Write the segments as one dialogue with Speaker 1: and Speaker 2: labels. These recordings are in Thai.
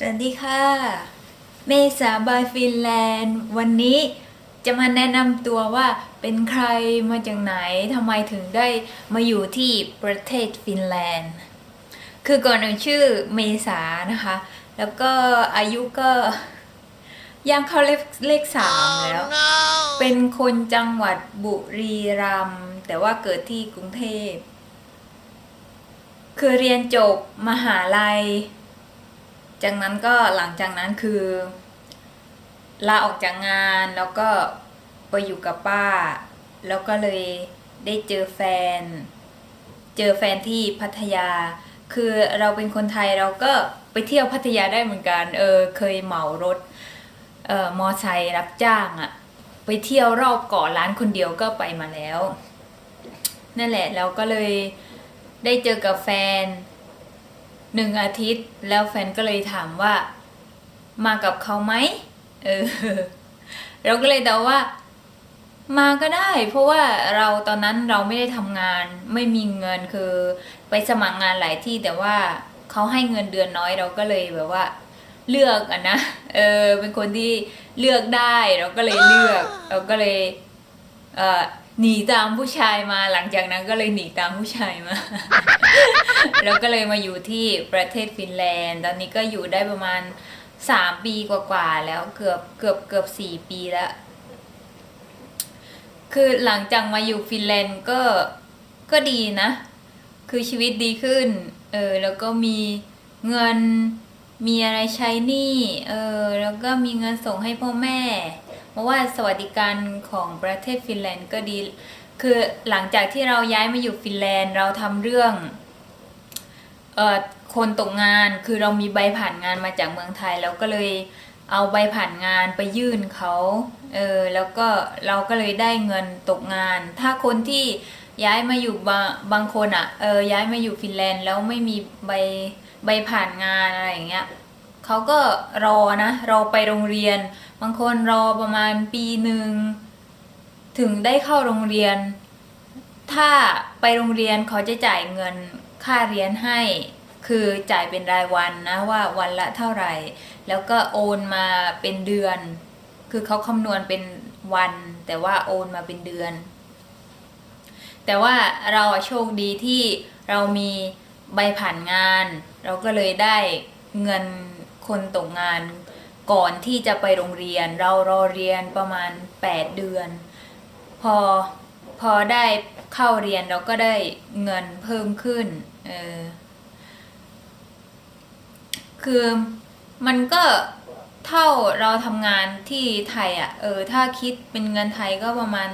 Speaker 1: สวัสดีค่ะ เมษาบายฟินแลนด์ วันนี้จะมาแนะนำตัวว่าเป็นใครมาจากไหนทำไมถึงได้มาอยู่ที่ประเทศฟินแลนด์ คือก่อนหนึ่งชื่อเมษานะคะ แล้วก็อายุก็ย่างเข้าเลขเลขสามแล้วเป็นคนจังหวัดบุรีรัมย์แต่ว่าเกิดที่กรุงเทพ คือเรียนจบมหาลัย จากนั้นก็หลังจากนั้นคือ ลาออกจากงานแล้วก็ไปอยู่กับป้า แล้วก็เลยได้เจอแฟน เจอแฟนที่พัทยา คือเราเป็นคนไทยเราก็ไปเที่ยวพัทยาได้เหมือนกัน เออ เคยเหมารถ เอ่อ มอไซค์รับจ้างอะไปเที่ยวรอบเกาะล้านคนเดียวก็ไปมาแล้ว นั่นแหละเราก็เลยได้เจอกับแฟน หนึ่งอาทิตย์ แล้วแฟนก็เลยถามว่า มากับเขาไหมเออเราก็เลยตอบว่า มาก็ได้ เพราะว่าเราตอนนั้นเราไม่ได้ทำงานไม่มีเงินคือไปสมัครงานหลายที่แต่ว่าเขาให้เงินเดือนน้อยเราก็เลยแบบว่า เลือกอะนะเออเป็นคนที่เลือกได้ เราก็เลยเลือก เราก็เลย เออ หนีตามผู้ชายมาหลังจากนั้นก็เลยหนีตามผู้ชายมา แล้วก็เลยมาอยู่ที่ประเทศฟินแลนด์ ตอนนี้ก็อยู่ได้ประมาณสามปีกว่าๆแล้วเกือบเกือบเกือบสี่ปีแล้ว คือหลังจากมาอยู่ฟินแลนด์ก็ก็ดีนะ คือชีวิตดีขึ้น เออ แล้วก็มีเงินมีอะไรใช้หนี้ เออ แล้วก็มีเงินส่งให้พ่อแม่ เพราะว่าสวัสดิการของประเทศฟินแลนด์ก็ดี คือหลังจากที่เราย้ายมาอยู่ฟินแลนด์ เราทำเรื่องเอ่อคนตกงานคือเรามีใบผ่านงานมาจากเมืองไทย แล้วก็เลยเอาใบผ่านงานไปยื่นเขาเออแล้วก็เราก็เลยได้เงินตกงาน ถ้าคนที่ย้ายมาอยู่บางบางคนอะ่ะเออย้ายมาอยู่ฟินแลนด์แล้วไม่มีใบใบผ่านงานอะไรอย่างเงี้ย เขาก็รอนะ รอไปโรงเรียน บางคนรอประมาณปีหนึ่งถึงได้เข้าโรงเรียน ถ้าไปโรงเรียนเขาจะจ่ายเงินค่าเรียนให้ คือจ่ายเป็นรายวันนะว่าวันละเท่าไหร่ แล้วก็โอนมาเป็นเดือน คือเขาคำนวณเป็นวัน แต่ว่าโอนมาเป็นเดือน แต่ว่าเราโชคดีที่เรามีใบผ่านงาน เราก็เลยได้เงิน คนตกงานก่อนที่จะไปโรงเรียน เรารอเรียนประมาณ 8 เดือน พอพอได้เข้าเรียนเราก็ได้เงินเพิ่มขึ้นเออคือมันก็เท่าเราทำงานที่ไทยอะ่ะเออถ้าคิดเป็นเงินไทยก็ประมาณ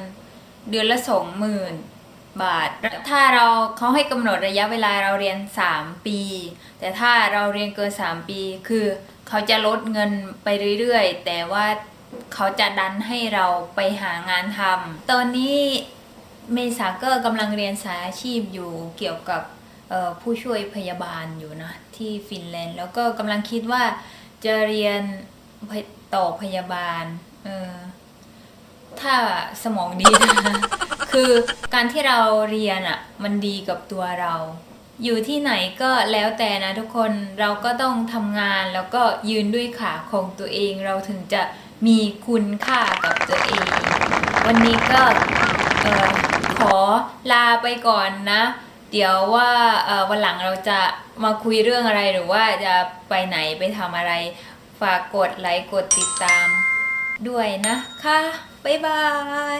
Speaker 1: เดือนละสองหมื่น บาท ถ้าเราเขาให้กำหนดระยะเวลาเราเรียนสามปี แต่ถ้าเราเรียนเกินสามปี คือเขาจะลดเงินไปเรื่อยๆ แต่ว่าเขาจะดันให้เราไปหางานทำตอนนี้เมษาก็กำลังเรียนสายอาชีพอยู่เกี่ยวกับเอ่อผู้ช่วยพยาบาลอยู่นะที่ฟินแลนด์ แล้วก็กำลังคิดว่าจะเรียนต่อพยาบาล เออถ้าสมองดีนะ คือการที่เราเรียนอะ มันดีกับตัวเรา อยู่ที่ไหนก็แล้วแต่นะทุกคนเราก็ต้องทำงานแล้วก็ยืนด้วยขาของตัวเอง เราถึงจะมีคุณค่ากับตัวเอง วันนี้ก็ออขอลาไปก่อนนะ เดี๋ยวว่าวันหลังเราจะมาคุยเรื่องอะไรหรือว่าจะไปไหนไปทำอะไร ฝากกดไลค์กดติดตามด้วยนะคะ บ๊ายบาย